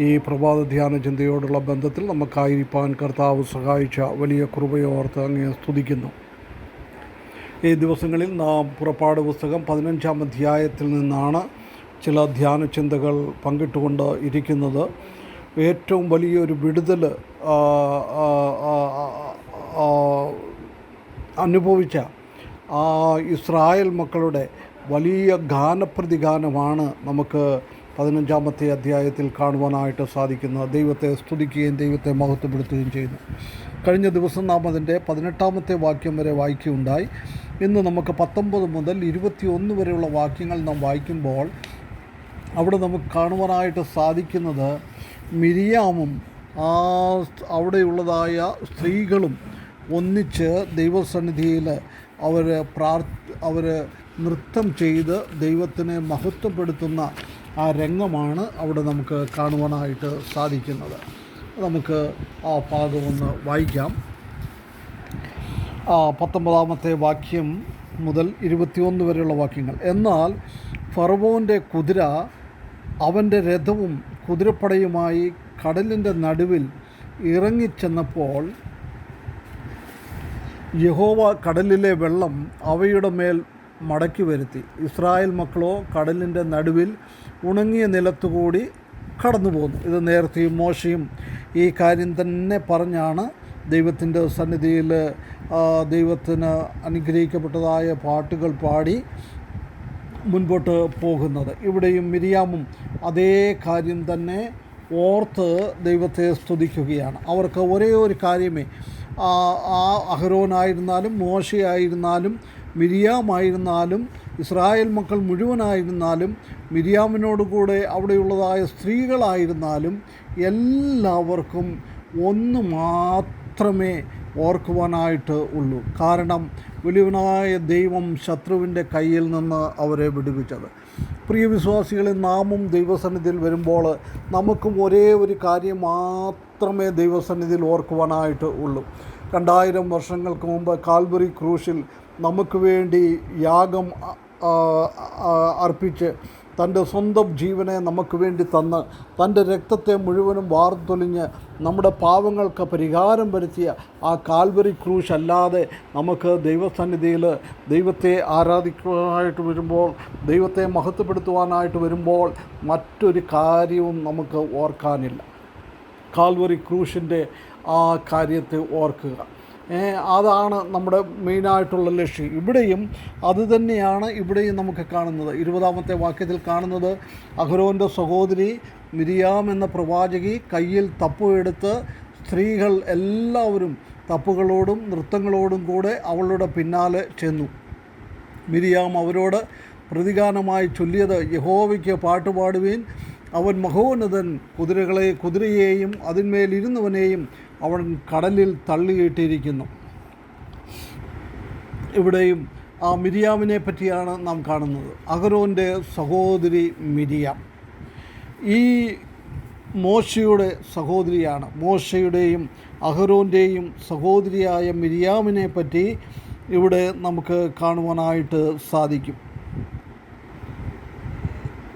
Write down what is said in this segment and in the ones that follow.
ഈ പ്രഭാത ധ്യാന ചിന്തയോടുള്ള ബന്ധത്തിൽ നമുക്കായിരിക്കാൻ കർത്താവ് സഹായിച്ച വലിയ കൃപയോർത്ത് അങ്ങേ സ്തുതിക്കുന്നു. ഈ ദിവസങ്ങളിൽ നാം പുറപ്പാട് പുസ്തകം പതിനഞ്ചാം അധ്യായത്തിൽ നിന്നാണ് ചില ധ്യാന ചിന്തകൾ പങ്കിട്ടുകൊണ്ട് ഇരിക്കുന്നത്. ഏറ്റവും വലിയൊരു വിടുതൽ അനുഭവിച്ച ആ ഇസ്രായേൽ മക്കളുടെ വലിയ ഗാനപ്രതിഗാനമാണ് നമുക്ക് പതിനഞ്ചാമത്തെ അധ്യായത്തിൽ കാണുവാനായിട്ട് സാധിക്കുന്നത് ദൈവത്തെ സ്തുതിക്കുകയും ദൈവത്തെ മഹത്വപ്പെടുത്തുകയും ചെയ്യുന്നു കഴിഞ്ഞ ദിവസം നാം അതിന്റെ പതിനെട്ടാമത്തെ വാക്യം വരെ വായിക്കുകയുണ്ടായി. ഇന്ന് നമുക്ക് പത്തൊമ്പത് മുതൽ ഇരുപത്തിയൊന്ന് വരെയുള്ള വാക്യങ്ങൾ നാം വായിക്കുമ്പോൾ അവിടെ നമുക്ക് കാണുവാനായിട്ട് സാധിക്കുന്നത് മിരിയാമും ആ അവിടെയുള്ളതായ സ്ത്രീകളും ഒന്നിച്ച് ദൈവസന്നിധിയിൽ അവർ പ്രാർ അവർ നൃത്തം ചെയ്ത് ദൈവത്തിനെ മഹത്വപ്പെടുത്തുന്ന ആ രംഗമാണ് അവിടെ നമുക്ക് കാണുവാനായിട്ട് സാധിക്കുന്നത്. നമുക്ക് ആ ഭാഗം ഒന്ന് വായിക്കാം പത്തൊമ്പതാമത്തെ വാക്യം മുതൽ ഇരുപത്തിയൊന്ന് വരെയുള്ള വാക്യങ്ങൾ. എന്നാൽ ഫറവോന്റെ കുതിര അവന്റെ രഥവും കുതിരപ്പടയുമായി കടലിന്റെ നടുവിൽ ഇറങ്ങിച്ചെന്നപ്പോൾ യഹോവ കടലിലെ വെള്ളം അവയുടെ മേൽ മടക്കി വരുത്തി. ഇസ്രായേൽ മക്കളോ കടലിന്റെ നടുവിൽ ഉണങ്ങിയ നിലത്തുകൂടി കടന്നു പോകുന്നു ഇത് നേരത്തെയും മോശയും ഈ കാര്യം തന്നെ പറഞ്ഞാണ് ദൈവത്തിന്റെ സന്നിധിയിൽ ദൈവത്തിന് അനുഗ്രഹിക്കപ്പെട്ടതായ പാട്ടുകൾ പാടി മുൻപോട്ട് പോകുന്നത്. ഇവിടെയും മിരിയാമും അതേ കാര്യം തന്നെ ഓർത്ത് ദൈവത്തെ സ്തുതിക്കുകയാണ്. അവർക്ക് ഒരേ ഒരു കാര്യമേ ആ അഹരോനായിരുന്നാലും മോശയായിരുന്നാലും മിരിയാമായിരുന്നാലും ഇസ്രായേൽ മക്കൾ മുഴുവനായിരുന്നാലും മിരിയാമിനോടുകൂടെ അവിടെയുള്ളതായ സ്ത്രീകളായിരുന്നാലും എല്ലാവർക്കും ഒന്ന് മാത്രമേ ഓർക്കുവാനായിട്ട് ഉള്ളൂ. കാരണം വലിയവനായ ദൈവം ശത്രുവിന്റെ കയ്യിൽ നിന്ന് അവരെ വിടുവിച്ചത്. പ്രിയ വിശ്വാസികളെ നാമും ദൈവസന്നിധിയിൽ വരുമ്പോൾ നമുക്കും ഒരേ ഒരു കാര്യം മാത്രമേ ദൈവസന്നിധിയിൽ ഓർക്കുവാനായിട്ട് ഉള്ളൂ. രണ്ടായിരം വർഷങ്ങൾക്ക് മുമ്പ് കാൽവറി ക്രൂശിൽ നമുക്ക് വേണ്ടി യാഗം അർപ്പിച്ച് തന്റെ സ്വന്തം ജീവനെ നമുക്ക് വേണ്ടി തന്ന് തന്റെ രക്തത്തെ മുഴുവനും വാർത്തൊലിഞ്ഞ് നമ്മുടെ പാവങ്ങൾക്ക് പരിഹാരം വരുത്തിയ ആ കാൽവരി ക്രൂശ് അല്ലാതെ നമുക്ക് ദൈവസന്നിധിയിൽ ദൈവത്തെ ആരാധിക്കുവാനായിട്ട് വരുമ്പോൾ ദൈവത്തെ മഹത്വപ്പെടുത്തുവാനായിട്ട് വരുമ്പോൾ മറ്റൊരു കാര്യവും നമുക്ക് ഓർക്കാനില്ല. കാൽവറി ക്രൂശിന്റെ ആ കാര്യത്തെ ഓർക്കുക. അതാണ് നമ്മുടെ മെയിനായിട്ടുള്ള ലക്ഷ്യം. ഇവിടെയും അത് തന്നെയാണ് ഇവിടെയും നമുക്ക് കാണുന്നത്. ഇരുപതാമത്തെ വാക്യത്തിൽ കാണുന്നത് അഹ്റോന്റെ സഹോദരി മിരിയാം എന്ന പ്രവാചകി കയ്യിൽ തപ്പുമെടുത്ത് സ്ത്രീകൾ എല്ലാവരും തപ്പുകളോടും നൃത്തങ്ങളോടും കൂടെ അവളുടെ പിന്നാലെ ചെന്നു. മിരിയാം അവരോട് പ്രതിഗാനമായി ചൊല്ലിയത് യഹോവയ്ക്ക് പാട്ടുപാടുവീൻ അവൻ മഹോന്നതൻ കുതിരകളെ കുതിരയെയും അതിന്മേലിരുന്നവനെയും അവൻ കടലിൽ തള്ളിയിട്ടിരിക്കുന്നു. ഇവിടെയും ആ മിരിയാമിനെ പറ്റിയാണ് നാം കാണുന്നത്. അഹരോന്റെ സഹോദരി മിരിയാം. ഈ മോശയുടെ സഹോദരിയാണ്. മോശയുടെയും അഹരോന്റെയും സഹോദരിയായ മിരിയാമിനെ പറ്റി ഇവിടെ നമുക്ക് കാണുവാനായിട്ട് സാധിക്കും.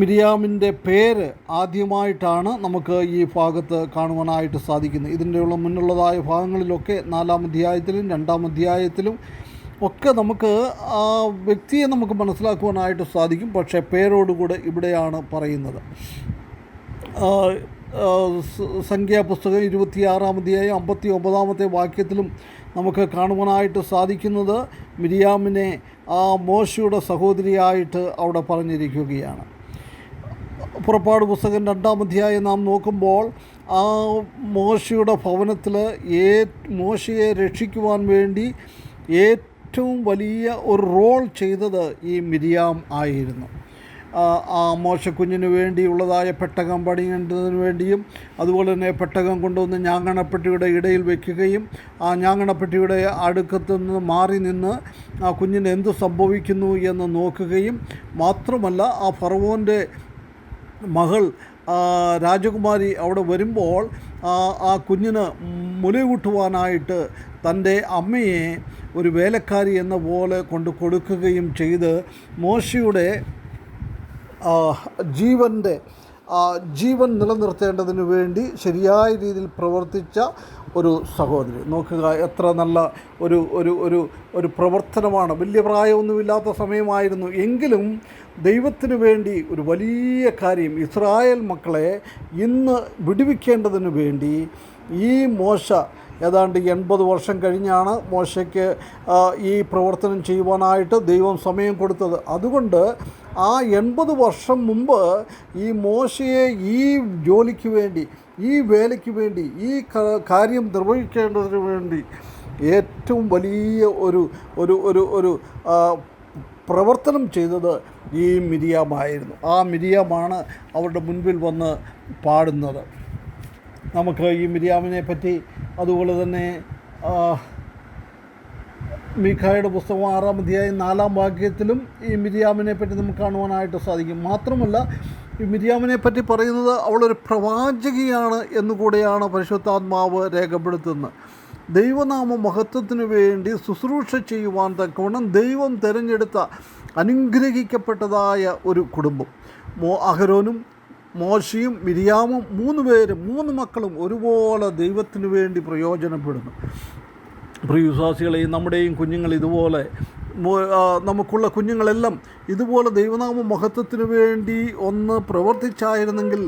മിരിയാമിന്റെ പേര് ആദ്യമായിട്ടാണ് നമുക്ക് ഈ ഭാഗത്ത് കാണുവാനായിട്ട് സാധിക്കുന്നത്. ഇതിന്റെയുള്ള മുന്നുള്ളതായ ഭാഗങ്ങളിലൊക്കെ നാലാം അധ്യായത്തിലും രണ്ടാം അധ്യായത്തിലും ഒക്കെ നമുക്ക് ആ വ്യക്തിയെ നമുക്ക് മനസ്സിലാക്കുവാനായിട്ട് സാധിക്കും. പക്ഷേ പേരോടുകൂടെ ഇവിടെയാണ് പറയുന്നത്. സംഖ്യാപുസ്തകം ഇരുപത്തിയാറാം അധ്യായം അമ്പത്തി ഒമ്പതാമത്തെ വാക്യത്തിലും നമുക്ക് കാണുവാനായിട്ട് സാധിക്കുന്നത് മിരിയാമിനെ ആ മോശയുടെ സഹോദരിയായിട്ട് അവിടെ പറഞ്ഞിരിക്കുകയാണ്. പുറപ്പാട് പുസ്തകം രണ്ടാം അധ്യായം നാം നോക്കുമ്പോൾ ആ മോശയുടെ ഭവനത്തിൽ ഏ മോശയെ രക്ഷിക്കുവാൻ വേണ്ടി ഏറ്റവും വലിയ ഒരു റോൾ ചെയ്തത് ഈ മിരിയാം ആയിരുന്നു. ആ, മോശക്കുഞ്ഞിന് വേണ്ടിയുള്ളതായ പെട്ടകം പണിയേണ്ടതിന് വേണ്ടിയും അതുപോലെ തന്നെ പെട്ടകം കൊണ്ടുവന്ന് ഞാങ്ങണപ്പെട്ടിയുടെ ഇടയിൽ വയ്ക്കുകയും ആ ഞാങ്ങണപ്പെട്ടിയുടെ അടുക്കത്ത് നിന്ന് മാറി നിന്ന് ആ കുഞ്ഞിന് എന്ത് സംഭവിക്കുന്നു എന്ന് നോക്കുകയും മാത്രമല്ല ആ ഫറവോന്റെ മകൾ രാജകുമാരി അവിടെ വരുമ്പോൾ ആ, കുഞ്ഞിന് മുലയൂട്ടുവാനായിട്ട് തന്റെ അമ്മയെ ഒരു വേലക്കാരി എന്ന പോലെ കൊണ്ട് കൊടുക്കുകയും ചെയ്ത് മോശയുടെ ജീവന്റെ ജീവൻ നിലനിർത്തേണ്ടതിന് വേണ്ടി ശരിയായ രീതിയിൽ പ്രവർത്തിച്ച ഒരു സഹോദരി. നോക്കുക എത്ര നല്ല ഒരു ഒരു ഒരു ഒരു പ്രവർത്തനമാണ്. വലിയ പ്രായമൊന്നുമില്ലാത്ത സമയമായിരുന്നു. എങ്കിലും ദൈവത്തിന് വേണ്ടി ഒരു വലിയ കാര്യം ഇസ്രായേൽ മക്കളെ ഇന്ന് വിടുവിക്കേണ്ടതിന് വേണ്ടി ഈ മോശ ഏതാണ്ട് എൺപത് വർഷം കഴിഞ്ഞാണ് മോശയ്ക്ക് ഈ പ്രവർത്തനം ചെയ്യുവാനായിട്ട് ദൈവം സമയം കൊടുത്തത്. അതുകൊണ്ട് ആ എൺപത് വർഷം മുമ്പ് ഈ മോശയെ ഈ ജോലിക്ക് വേണ്ടി ഈ വേലയ്ക്ക് വേണ്ടി ഈ കാര്യം നിർവഹിക്കേണ്ടതിന് വേണ്ടി ഏറ്റവും വലിയ ഒരു ഒരു ഒരു ഒരു പ്രവർത്തനം ചെയ്തത് ഈ മിരിയാമായിരുന്നു. ആ മിരിയാമാണ് അവരുടെ മുൻപിൽ വന്ന് പാടുന്നത്. നമുക്ക് ഈ മിരിയാമിനെ പറ്റി അതുപോലെ തന്നെ മീഖായുടെ പുസ്തകം ആറാം അധ്യായം നാലാം വാക്യത്തിലും ഈ മിരിയാമിനെ പറ്റി നമുക്ക് കാണുവാനായിട്ട് സാധിക്കും. മാത്രമല്ല ഈ മിരിയാമിനെ പറ്റി പറയുന്നത് അവളൊരു പ്രവാചകിയാണ് എന്നുകൂടെയാണ് പരിശുദ്ധാത്മാവ് രേഖപ്പെടുത്തുന്നത്. ദൈവനാമ മഹത്വത്തിന് വേണ്ടി ശുശ്രൂഷ ചെയ്യുവാൻ തക്കവണ്ണം ദൈവം തിരഞ്ഞെടുത്ത അനുഗ്രഹിക്കപ്പെട്ടതായ ഒരു കുടുംബം. മോ അഹരോനും മോശയും മിരിയാമും മൂന്ന് പേരും മൂന്ന് മക്കളും ഒരുപോലെ ദൈവത്തിന് വേണ്ടി പ്രയോജനപ്പെടുന്നു. പ്രിയവിശ്വാസികളെയും നമ്മുടെയും കുഞ്ഞുങ്ങൾ ഇതുപോലെ നമുക്കുള്ള കുഞ്ഞുങ്ങളെല്ലാം ഇതുപോലെ ദൈവനാമ മഹത്വത്തിന് വേണ്ടി ഒന്ന് പ്രവർത്തിച്ചായിരുന്നെങ്കിൽ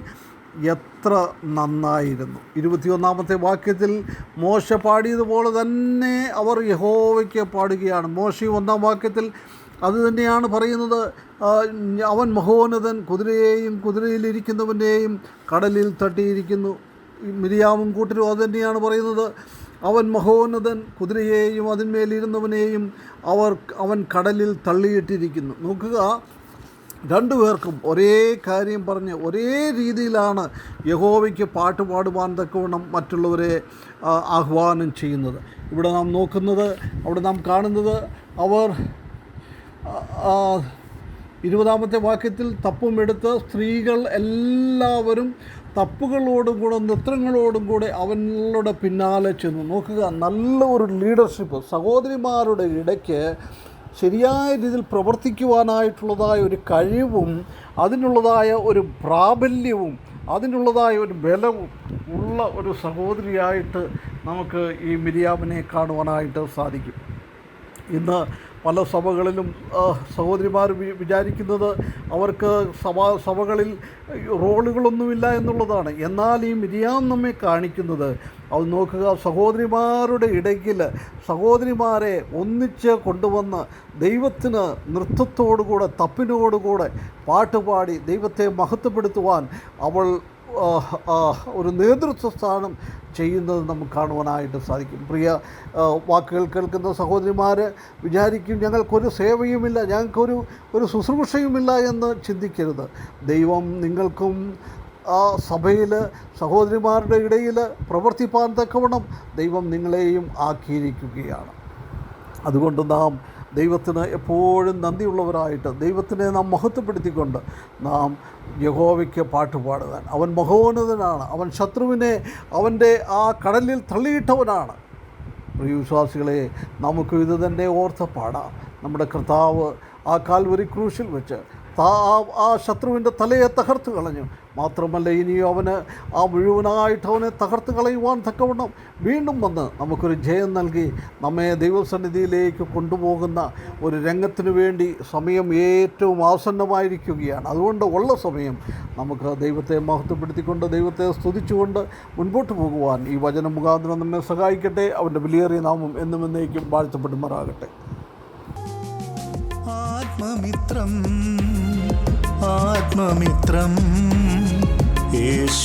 എത്ര നന്നായിരുന്നു. ഇരുപത്തിയൊന്നാമത്തെ വാക്യത്തിൽ മോശ പാടിയതുപോലെ തന്നെ അവർ യഹോവയ്ക്ക് പാടുകയാണ്. മോശ ഒന്നാം വാക്യത്തിൽ അത് തന്നെയാണ് പറയുന്നത്. അവൻ മഹോന്നതൻ കുതിരയെയും കുതിരയിലിരിക്കുന്നവന്റെയും കടലിൽ തട്ടിയിരിക്കുന്നു. മിരിയാവും കൂട്ടരും അത് തന്നെയാണ് പറയുന്നത്. അവൻ മഹോന്നതൻ കുതിരയെയും അതിന്മേലിരുന്നവനെയും അവർ അവൻ കടലിൽ തള്ളിയിട്ടിരിക്കുന്നു. നോക്കുക രണ്ടുപേർക്കും ഒരേ കാര്യം പറഞ്ഞ് ഒരേ രീതിയിലാണ് യഹോവയ്ക്ക് പാട്ട് പാടുവാൻ തക്കവണ്ണം മറ്റുള്ളവരെ ആഹ്വാനം ചെയ്യുന്നത്. ഇവിടെ നാം നോക്കുന്നത് അവിടെ നാം കാണുന്നത് അവർ ഇരുപതാമത്തെ വാക്യത്തിൽ തപ്പും എടുത്ത് സ്ത്രീകൾ എല്ലാവരും തപ്പുകളോടും കൂടെ നൃത്തങ്ങളോടും കൂടെ അവനോട് പിന്നാലെ ചെന്നു. നോക്കുക നല്ല ഒരു ലീഡർഷിപ്പ് സഹോദരിമാരുടെ ഇടയ്ക്ക് ശരിയായ രീതിയിൽ പ്രവർത്തിക്കുവാനായിട്ടുള്ളതായ ഒരു കഴിവും അതിനുള്ളതായ ഒരു പ്രാബല്യവും അതിനുള്ളതായ ഒരു ബലവും ഉള്ള ഒരു സഹോദരിയായിട്ട് നമുക്ക് ഈ മിരിയാമിനെ കാണുവാനായിട്ട് സാധിക്കും. ഇന്ന് പല സഭകളിലും സഹോദരിമാർ വിചാരിക്കുന്നത് അവർക്ക് സഭ സഭകളിൽ റോളുകളൊന്നുമില്ല എന്നുള്ളതാണ്. എന്നാൽ ഈ മിരിയാം നമ്മെ കാണിക്കുന്നത് അത് നോക്കുക സഹോദരിമാരുടെ ഇടയ്ക്കിൽ സഹോദരിമാരെ ഒന്നിച്ച് കൊണ്ടുവന്ന് ദൈവത്തിന് നൃത്തത്തോടുകൂടെ തപ്പിനോടുകൂടെ പാട്ടുപാടി ദൈവത്തെ മഹത്വപ്പെടുത്തുവാൻ അവൾ ഒരു നേതൃത്വ സ്ഥാനം ചെയ്യുന്നത് നമുക്ക് കാണുവാനായിട്ട് സാധിക്കും. പ്രിയ വാക്കുകൾ കേൾക്കുന്ന സഹോദരിമാർ വിചാരിക്കും ഞങ്ങൾക്കൊരു സേവയുമില്ല ഞങ്ങൾക്കൊരു ഒരു ശുശ്രൂഷയുമില്ല എന്ന് ചിന്തിക്കരുത്. ദൈവം നിങ്ങൾക്കും ആ സഭയിൽ സഹോദരിമാരുടെ ഇടയിൽ പ്രവർത്തിപ്പാൻ തക്കവണ്ണം ദൈവം നിങ്ങളെയും ആക്കിയിരിക്കുകയാണ്. അതുകൊണ്ട് നാം ദൈവത്തിന് എപ്പോഴും നന്ദിയുള്ളവരായിട്ട് ദൈവത്തിനെ നാം മഹത്വപ്പെടുത്തിക്കൊണ്ട് നാം യഹോവയ്ക്ക് പാട്ട് പാടുവാൻ. അവൻ മഹോന്നതനാണ്. അവൻ ശത്രുവിനെ അവന്റെ ആ കടലിൽ തള്ളിയിട്ടവനാണ്. പ്രിയവിശ്വാസികളെ നമുക്ക് ഇത് തന്നെ ഓർത്ത് പാടാം. നമ്മുടെ കർത്താവ് ആ കാൽവരി ക്രൂശിൽ വെച്ച് ആ- ആ ശത്രുവിന്റെ തലയെ തകർത്ത് കളഞ്ഞു. മാത്രമല്ല ഇനിയും അവന് ആ മുഴുവനായിട്ട് അവനെ തകർത്ത് കളയുവാൻ തക്കവണ്ണം വീണ്ടും വന്ന് നമുക്കൊരു ജയം നൽകി നമ്മെ ദൈവസന്നിധിയിലേക്ക് കൊണ്ടുപോകുന്ന ഒരു രംഗത്തിനു വേണ്ടി സമയം ഏറ്റവും ആസന്നമായിരിക്കുകയാണ്. അതുകൊണ്ട് ഉള്ള സമയം നമുക്ക് ദൈവത്തെ മഹത്വപ്പെടുത്തിക്കൊണ്ട് ദൈവത്തെ സ്തുതിച്ചുകൊണ്ട് മുൻപോട്ട് പോകുവാൻ ഈ വചന മുഖാന്തരം നമ്മെ സഹായിക്കട്ടെ. അവന്റെ വിലയേറിയ നാമം എന്നും എന്നേക്കും വാഴ്ത്തപ്പെടുമാറാകട്ടെ. ആത്മമിത്രം ആത്മമിത്രം. യേശു